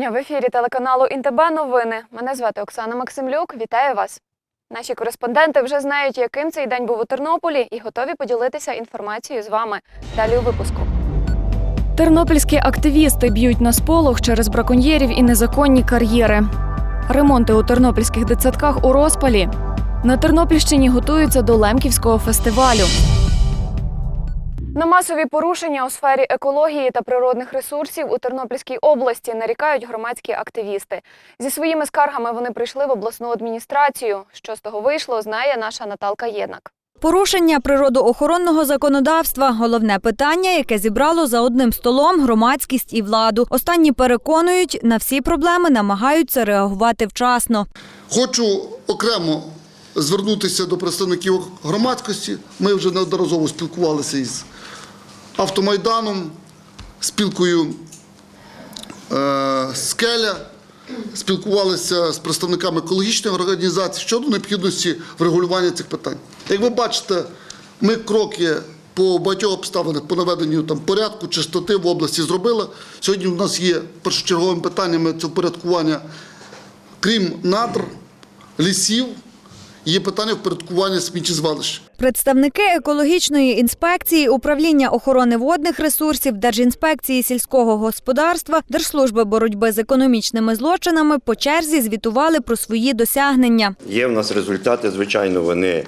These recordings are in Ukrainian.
липня в ефірі телеканалу Інтеб новини. Мене звати Оксана Максимлюк. Вітаю вас. Наші кореспонденти вже знають, яким цей день був у Тернополі, і готові поділитися інформацією з вами. Далі у випуску. Тернопільські активісти б'ють на сполох через браконьєрів і незаконні кар'єри. Ремонти у тернопільських дитсадках у розпалі. На Тернопільщині готуються до Лемківського фестивалю. На масові порушення у сфері екології та природних ресурсів у Тернопільській області нарікають громадські активісти. Зі своїми скаргами вони прийшли в обласну адміністрацію. Що з того вийшло, знає наша Наталка Єднак. Порушення природоохоронного законодавства головне питання, яке зібрало за одним столом громадськість і владу. Останні переконують, на всі проблеми намагаються реагувати вчасно. Хочу окремо звернутися до представників громадськості. Ми вже неодноразово спілкувалися із автомайданом, спілкою е, Скеля, спілкувалися з представниками екологічних організацій щодо необхідності врегулювання цих питань. Як ви бачите, ми кроки по багатьох обставинах по наведенню там порядку, чистоти в області зробили. Сьогодні у нас є першочерговим питаннями це впорядкування крім надр, лісів, є питання впорядкування сміттєзвалищ. Представники екологічної інспекції, управління охорони водних ресурсів, Держінспекції сільського господарства, Держслужби боротьби з економічними злочинами по черзі звітували про свої досягнення. Є в нас результати, звичайно, вони,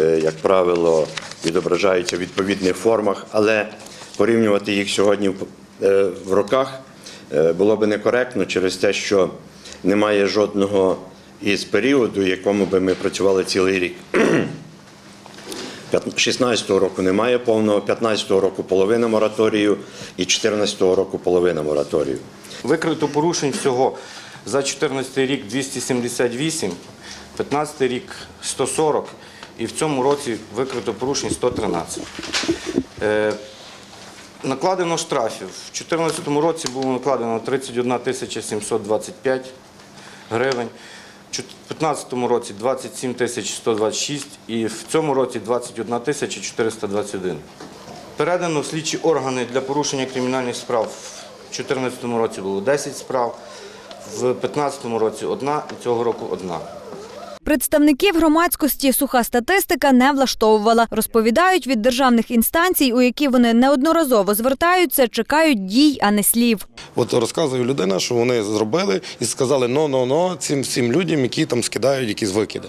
е, як правило, відображаються в відповідних формах, але порівнювати їх сьогодні в- е, роках е, було би некоректно через те, що немає жодного із періоду, якому би ми працювали цілий рік. 16-го року немає повного, 15-го року половина мораторію і 14-го року половина мораторію. Викрито порушень всього за 2014 рік 278, 2015 рік 140 і в цьому році викрито порушень 113. Е, Накладено штрафів. В 2014 році було накладено 31 тисяча 725 гривень, 2015 році 27 тисяч 126 і в цьому році 21 тисяча 421. Передано в слідчі органи для порушення кримінальних справ. В 2014 році було 10 справ, в 2015 році одна і цього року одна. Представників громадськості суха статистика не влаштовувала. Розповідають, від державних інстанцій, у які вони неодноразово звертаються, чекають дій, а не слів. От розказує людина, що вони зробили і сказали но-но-но цим всім людям, які там скидають якісь викиди.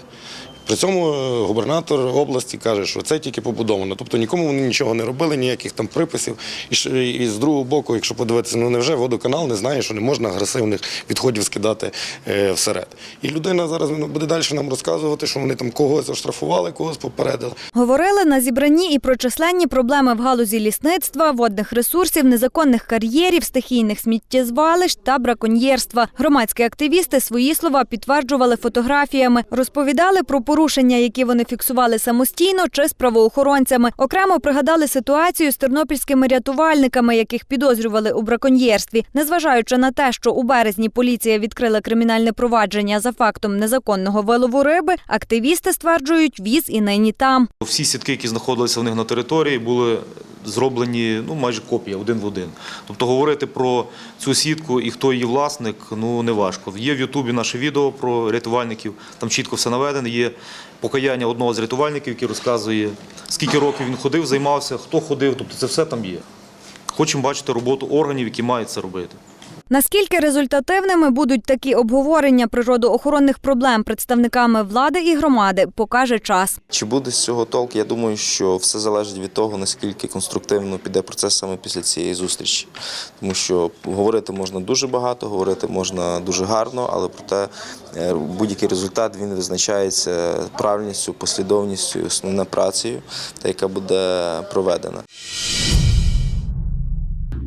При цьому е, губернатор області каже, що це тільки побудовано. Тобто нікому вони нічого не робили, ніяких там приписів. І, з другого боку, якщо подивитися, ну невже водоканал не знає, що не можна агресивних відходів скидати е, всеред. І людина зараз ну, буде далі нам розказувати, що вони там когось оштрафували, когось попередили. Говорили на зібранні і про численні проблеми в галузі лісництва, водних ресурсів, незаконних кар'єрів, стихійних сміттєзвалищ та браконьєрства. Громадські активісти свої слова підтверджували фотографіями, розповідали про порушення, які вони фіксували самостійно чи з правоохоронцями. Окремо пригадали ситуацію з тернопільськими рятувальниками, яких підозрювали у браконьєрстві. Незважаючи на те, що у березні поліція відкрила кримінальне провадження за фактом незаконного вилову риби, активісти стверджують, віз і нині там. Всі сітки, які знаходилися в них на території, були зроблені ну майже копія один в один. Тобто говорити про цю сітку і хто її власник, ну не важко. Є в Ютубі наше відео про рятувальників, там чітко все наведено. Є покаяння одного з рятувальників, який розказує, скільки років він ходив, займався, хто ходив. Тобто це все там є. Хочемо бачити роботу органів, які мають це робити. Наскільки результативними будуть такі обговорення природоохоронних проблем представниками влади і громади, покаже час. Чи буде з цього толк? Я думаю, що все залежить від того, наскільки конструктивно піде процес саме після цієї зустрічі. Тому що говорити можна дуже багато, говорити можна дуже гарно, але проте е, будь-який результат він визначається правильністю, послідовністю, основною працею, та яка буде проведена.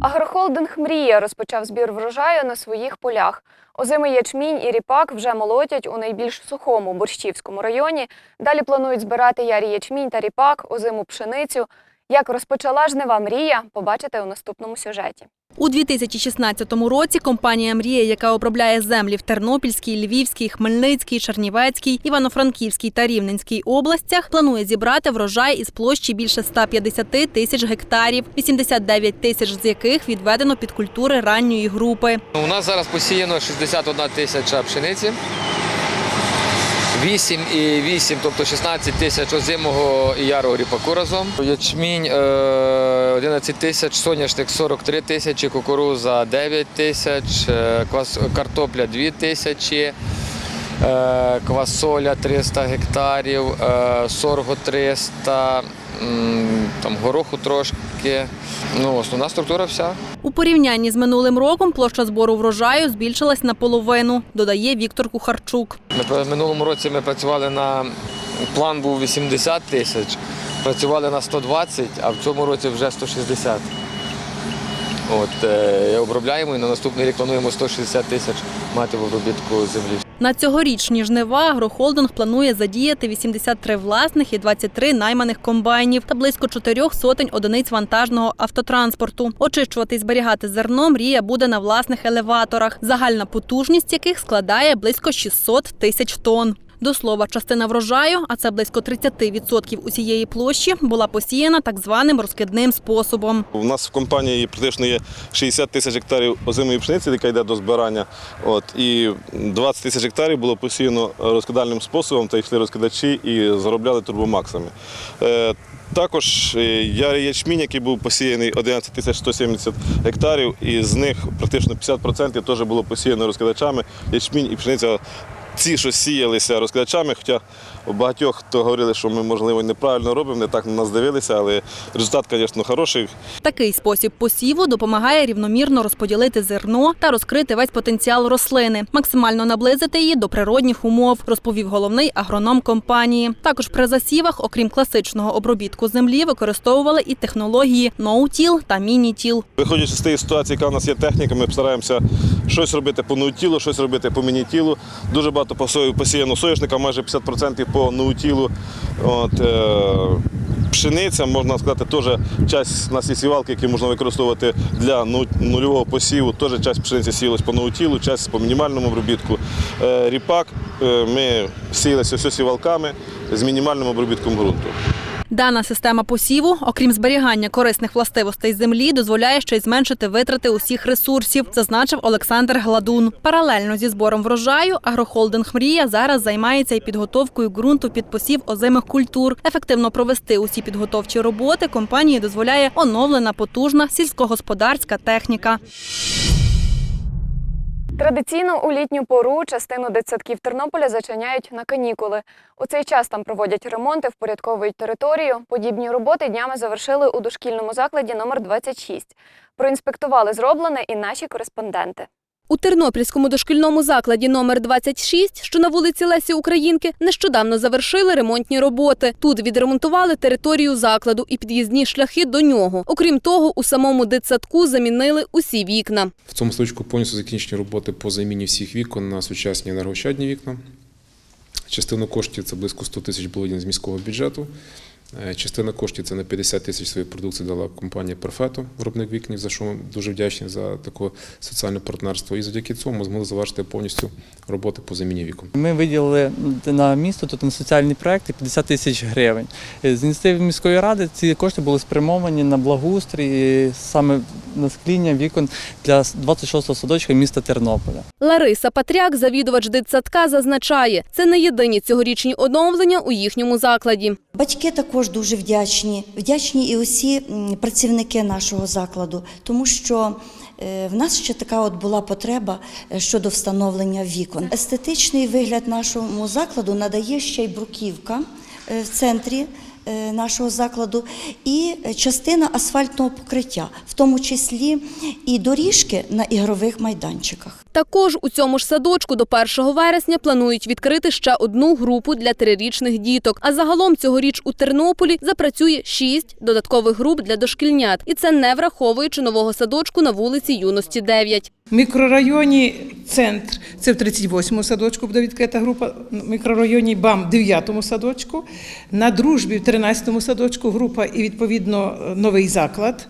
Агрохолдинг Мрія розпочав збір врожаю на своїх полях. Озимий ячмінь і ріпак вже молотять у найбільш сухому Борщівському районі. Далі планують збирати ярі ячмінь та ріпак, озиму пшеницю. Як розпочала жнива мрія, побачите у наступному сюжеті. У 2016 році компанія Мрія, яка обробляє землі в Тернопільській, Львівській, Хмельницькій, Чернівецькій, Івано-Франківській та Рівненській областях, планує зібрати врожай із площі більше 150 тисяч гектарів, 89 тисяч з яких відведено під культури ранньої групи. У нас зараз посіяно 61 тисяча пшениці. 8,8, тобто 16 тисяч озимого і ярого ріпаку разом. Ячмінь е, 11 тисяч, соняшник 43 тисячі, кукуруза 9 тисяч, е, картопля 2 тисячі, е, квасоля 300 гектарів, е, сорго 300, м, там гороху трошки. Ну, основна структура вся. У порівнянні з минулим роком площа збору врожаю збільшилась наполовину, додає Віктор Кухарчук. Ми в минулому році ми працювали на план був 80 тисяч, працювали на 120, а в цьому році вже 160. От, е, обробляємо і на наступний рік плануємо 160 тисяч мати в обробітку землі. На цьогорічні жнива агрохолдинг планує задіяти 83 власних і 23 найманих комбайнів та близько чотирьох сотень одиниць вантажного автотранспорту. Очищувати і зберігати зерно мрія буде на власних елеваторах, загальна потужність яких складає близько 600 тисяч тонн. До слова, частина врожаю, а це близько 30% усієї площі, була посіяна так званим розкидним способом. У нас в компанії практично є 60 тисяч гектарів озимої пшениці, яка йде до збирання. От, і 20 тисяч гектарів було посіяно розкидальним способом, та йшли розкидачі і заробляли турбомаксами. Е, також е, ярий ячмінь, який був посіяний 11 тисяч 170 гектарів, і з них практично 50% теж було посіяно розкидачами. Ячмінь і пшениця. Ці, що сіялися розкидачами, хоча у багатьох хто говорили, що ми, можливо, неправильно робимо, не так на нас дивилися, але результат, звісно, хороший. Такий спосіб посіву допомагає рівномірно розподілити зерно та розкрити весь потенціал рослини, максимально наблизити її до природних умов, розповів головний агроном компанії. Також при засівах, окрім класичного обробітку землі, використовували і технології ноутіл та мінітіл. Виходячи з тієї ситуації, яка в нас є техніка, ми стараємося щось робити по ноутілу, щось робити по мінітілу. Дуже багато посою- посіяно соняшника, майже 50% по ноутілу. От, е, пшениця, можна сказати, теж часть нас є сівалки, які можна використовувати для ну- нульового посіву. Теж часть пшениці сіялась по ноутілу, часть по мінімальному обробітку. Е, ріпак е, ми сіялися все сівалками з мінімальним обробітком ґрунту. Дана система посіву, окрім зберігання корисних властивостей землі, дозволяє ще й зменшити витрати усіх ресурсів, зазначив Олександр Гладун. Паралельно зі збором врожаю агрохолдинг Мрія зараз займається і підготовкою ґрунту під посів озимих культур. Ефективно провести усі підготовчі роботи компанії дозволяє оновлена потужна сільськогосподарська техніка. Традиційно у літню пору частину дитсадків Тернополя зачиняють на канікули. У цей час там проводять ремонти, впорядковують територію. Подібні роботи днями завершили у дошкільному закладі номер 26. Проінспектували зроблене і наші кореспонденти. У Тернопільському дошкільному закладі номер 26, що на вулиці Лесі Українки, нещодавно завершили ремонтні роботи. Тут відремонтували територію закладу і під'їзні шляхи до нього. Окрім того, у самому дитсадку замінили усі вікна. В цьому садочку повністю закінчені роботи по заміні всіх вікон на сучасні енергоощадні вікна. Частину коштів це близько 100 тисяч було з міського бюджету. Е, Частина коштів це на 50 тисяч своєї продукції дала компанія Перфето, виробник вікнів, за що ми дуже вдячні за таке соціальне партнерство. І завдяки цьому ми змогли завершити повністю роботи по заміні вікон. Ми виділили на місто тут на соціальні проекти 50 тисяч гривень. З ініціативи міської ради ці кошти були спрямовані на благоустрій, і саме на скління вікон для 26-го садочка міста Тернополя. Лариса Патряк, завідувач дитсадка, зазначає, це не єдині цьогорічні оновлення у їхньому закладі. Батьки також дуже вдячні. Вдячні і усі працівники нашого закладу, тому що е, в нас ще така от була потреба е, щодо встановлення вікон. Естетичний вигляд нашому закладу надає ще й бруківка е, в центрі нашого закладу і частина асфальтного покриття, в тому числі і доріжки на ігрових майданчиках. Також у цьому ж садочку до 1 вересня планують відкрити ще одну групу для трирічних діток. А загалом цьогоріч у Тернополі запрацює шість додаткових груп для дошкільнят. І це не враховуючи нового садочку на вулиці Юності 9. В мікрорайоні Центр, це в 38-му садочку буде відкрита група, в мікрорайоні БАМ в 9-му садочку, на Дружбі в 13-му садочку група і відповідно новий заклад.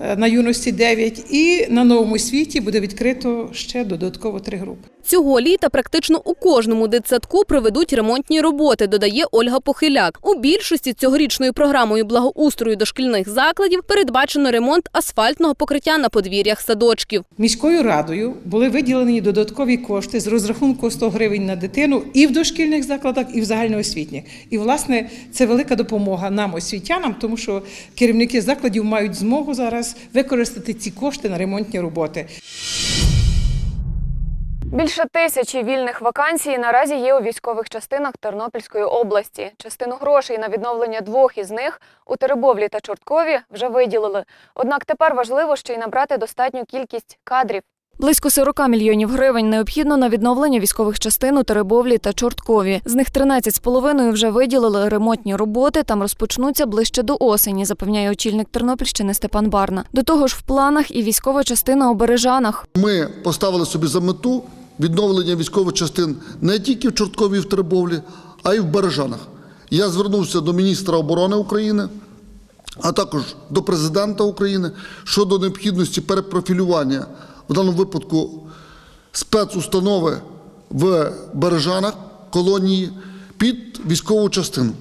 Е, на юності 9, і на новому світі буде відкрито ще додатково три групи. Цього літа практично у кожному дитсадку проведуть ремонтні роботи, додає Ольга Похиляк. У більшості цьогорічною програмою благоустрою дошкільних закладів передбачено ремонт асфальтного покриття на подвір'ях садочків. Міською радою були виділені додаткові кошти з розрахунку 100 гривень на дитину і в дошкільних закладах, і в загальноосвітніх. І, власне, це велика допомога нам, освітянам, тому що керівники закладів мають змогу зараз використати ці кошти на ремонтні роботи. Більше тисячі вільних вакансій наразі є у військових частинах Тернопільської області. Частину грошей на відновлення двох із них у Теребовлі та Чорткові вже виділили. Однак тепер важливо ще й набрати достатню кількість кадрів. Близько 40 мільйонів гривень необхідно на відновлення військових частин у Теребовлі та Чорткові. З них 13,5 вже виділили ремонтні роботи. Там розпочнуться ближче до осені, запевняє очільник Тернопільщини Степан Барна. До того ж, в планах і військова частина у Бережанах. Ми поставили собі за мету відновлення військових частин не тільки в Чорткові і в Теребовлі, а й в Бережанах. Я звернувся до міністра оборони України, а також до президента України щодо необхідності перепрофілювання в даному випадку спецустанови в Бережанах колонії під військову частину.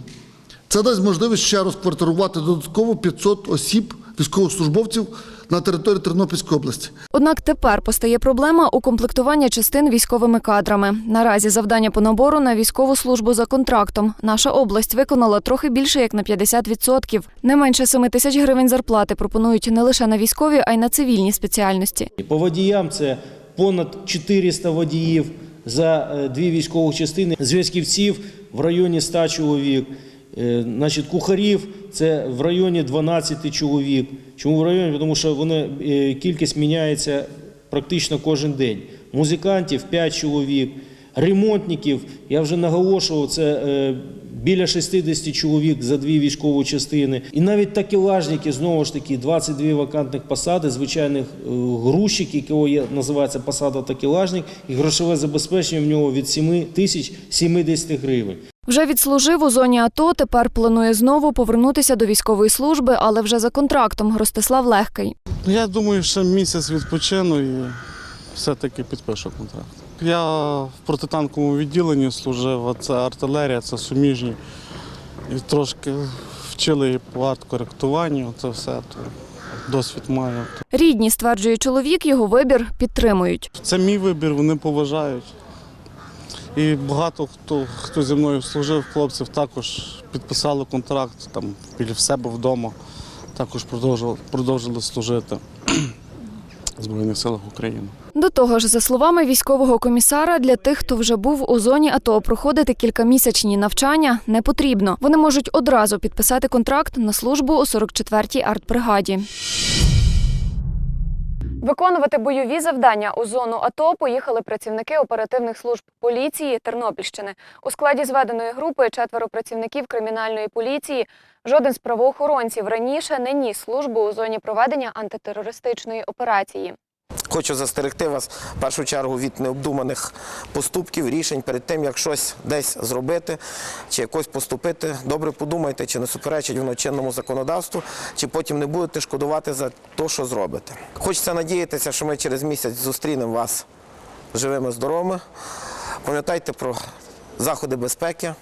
Це дасть можливість ще розквартирувати додатково 500 осіб, військовослужбовців на території Тернопільської області. Однак тепер постає проблема укомплектування частин військовими кадрами. Наразі завдання по набору на військову службу за контрактом. Наша область виконала трохи більше як на 50%. Не менше 7 тисяч гривень зарплати пропонують не лише на військові, а й на цивільні спеціальності. По водіям це понад 400 водіїв за е, дві військових частини, зв'язківців в районі 100 чоловік, значить, кухарів це в районі 12 чоловік. Чому в районі? Тому що вони, е, кількість міняється практично кожен день. Музикантів 5 чоловік, ремонтників, я вже наголошував, це е, біля 60 чоловік за дві військові частини. І навіть такелажники, знову ж таки, 22 вакантних посади, звичайних е, грузчик, якого є, називається посада такелажник, і грошове забезпечення в нього від 7 тисяч 70 гривень. Вже відслужив у зоні АТО. Тепер планує знову повернутися до військової служби, але вже за контрактом. Ростислав Легкий. Я думаю, ще місяць відпочину і все-таки підпишу контракт. Я в протитанковому відділенні служив, це артилерія, це суміжні. І трошки вчили і по арт-коректуванню, це все. То досвід маю. Рідні, стверджує чоловік, його вибір підтримують. Це мій вибір, вони поважають. І багато хто, хто зі мною служив, хлопців також підписали контракт там біля себе вдома, також продовжували, продовжили служити Збройних силах України. До того ж, за словами військового комісара, для тих, хто вже був у зоні АТО, проходити кількамісячні навчання не потрібно. Вони можуть одразу підписати контракт на службу у 44-й артбригаді. Виконувати бойові завдання у зону АТО поїхали працівники оперативних служб поліції Тернопільщини. У складі зведеної групи четверо працівників кримінальної поліції. Жоден з правоохоронців раніше не ніс службу у зоні проведення антитерористичної операції. Хочу застерегти вас в першу чергу від необдуманих поступків, рішень перед тим, як щось десь зробити чи якось поступити. Добре подумайте, чи не суперечить воно чинному законодавству, чи потім не будете шкодувати за те, що зробите. Хочеться надіятися, що ми через місяць зустрінемо вас живими, здоровими. Пам'ятайте про заходи безпеки,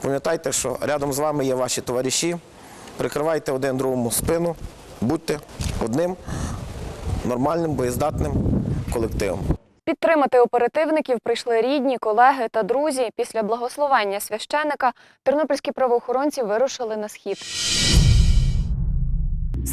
пам'ятайте, що рядом з вами є ваші товариші. Прикривайте один другому спину, будьте одним нормальним боєздатним колективом. Підтримати оперативників прийшли рідні, колеги та друзі. Після благословення священика тернопільські правоохоронці вирушили на схід.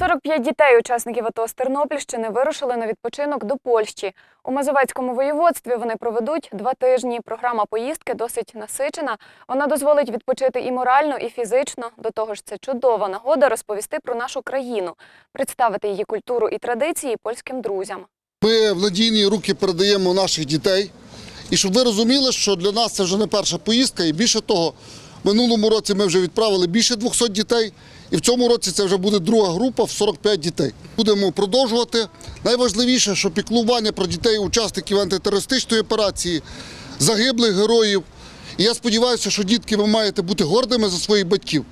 45 дітей, учасників АТО з Тернопільщини, вирушили на відпочинок до Польщі. У Мазовецькому воєводстві вони проведуть два тижні. Програма поїздки досить насичена. Вона дозволить відпочити і морально, і фізично. До того ж, це чудова нагода розповісти про нашу країну, представити її культуру і традиції польським друзям. Ми в надійні руки передаємо наших дітей. І щоб ви розуміли, що для нас це вже не перша поїздка, і більше того, минулому році ми вже відправили більше 200 дітей, і в цьому році це вже буде друга група в 45 дітей. Будемо продовжувати. Найважливіше, що піклування про дітей, учасників антитерористичної операції, загиблих героїв. І я сподіваюся, що дітки ви маєте бути гордими за своїх батьків.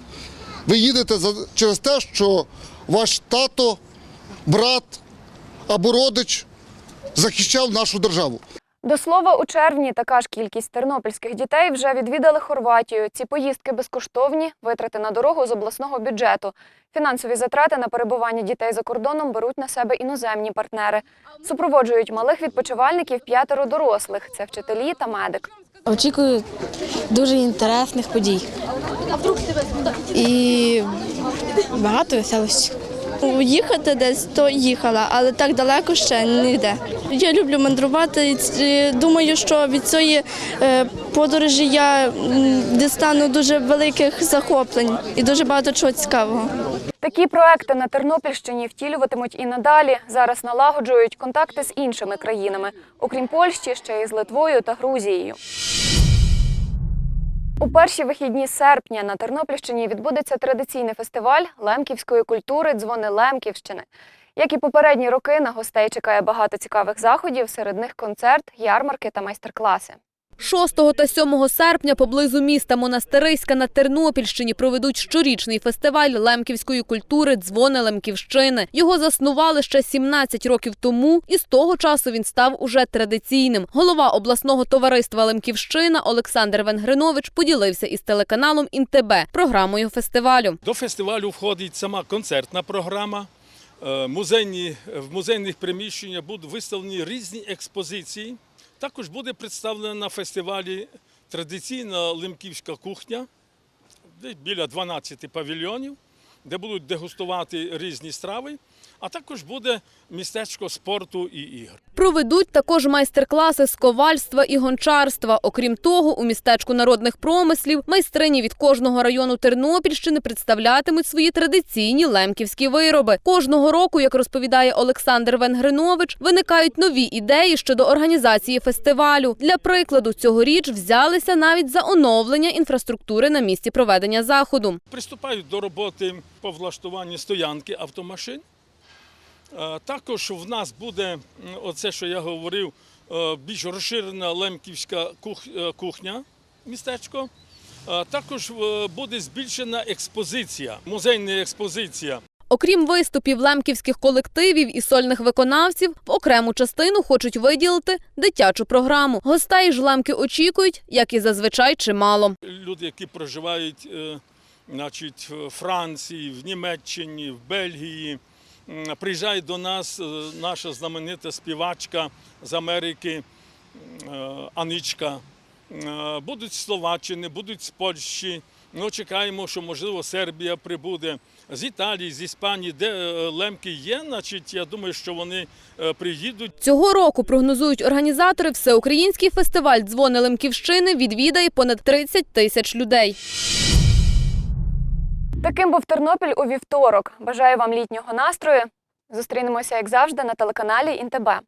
Ви їдете через те, що ваш тато брат або родич захищав нашу державу. До слова, у червні така ж кількість тернопільських дітей вже відвідали Хорватію. Ці поїздки безкоштовні, витрати на дорогу з обласного бюджету. Фінансові затрати на перебування дітей за кордоном беруть на себе іноземні партнери. Супроводжують малих відпочивальників п'ятеро дорослих. Це вчителі та медик. Очікую дуже інтересних подій. І багато веселості. Їхати десь, то їхала, але так далеко ще не йде. Я люблю мандрувати. і Думаю, що від цієї е, подорожі я дістану дуже великих захоплень і дуже багато чого цікавого. Такі проекти на Тернопільщині втілюватимуть і надалі. Зараз налагоджують контакти з іншими країнами, окрім Польщі, ще й з Литвою та Грузією. У перші вихідні серпня на Тернопільщині відбудеться традиційний фестиваль лемківської культури Дзвони Лемківщини. Як і попередні роки, на гостей чекає багато цікавих заходів, серед них концерт, ярмарки та майстер-класи. 6 та 7 серпня поблизу міста Монастириська на Тернопільщині проведуть щорічний фестиваль лемківської культури «Дзвони Лемківщини». Його заснували ще 17 років тому, і з того часу він став уже традиційним. Голова обласного товариства Лемківщина Олександр Венгринович поділився із телеканалом «Інтебе» програмою фестивалю. До фестивалю входить сама концертна програма. Е, Музейні, в музейних приміщеннях будуть виставлені різні експозиції. Також буде представлена на фестивалі традиційна лимківська кухня, біля 12 павільйонів, де будуть дегустувати різні страви. А також буде містечко спорту і ігор. Проведуть також майстер-класи з ковальства і гончарства. Окрім того, у містечку народних промислів майстрині від кожного району Тернопільщини представлятимуть свої традиційні лемківські вироби. Кожного року, як розповідає Олександр Венгринович, виникають нові ідеї щодо організації фестивалю. Для прикладу, цьогоріч взялися навіть за оновлення інфраструктури на місці проведення заходу. Приступають до роботи по влаштуванню стоянки автомашин. Е, Також в нас буде оце, що я говорив, е, більш розширена лемківська е, кухня, містечко. Також буде збільшена експозиція, музейна експозиція. Окрім виступів лемківських колективів і сольних виконавців, в окрему частину хочуть виділити дитячу програму. Гостей ж лемки очікують, як і зазвичай, чимало. Люди, які проживають значить, в Франції, в Німеччині, в Бельгії, приїжджає до нас е, наша знаменита співачка з Америки е, Аничка. Е, Будуть з Словаччини, будуть з Польщі. Ну, чекаємо, що можливо Сербія прибуде з Італії, з Іспанії, де лемки є. Значить, я думаю, що вони приїдуть. Цього року прогнозують організатори, всеукраїнський фестиваль «Дзвони Лемківщини» відвідає понад 30 тисяч людей. Таким був Тернопіль у вівторок. Бажаю вам літнього настрою. Зустрінемося, як завжди, на телеканалі Інтебе.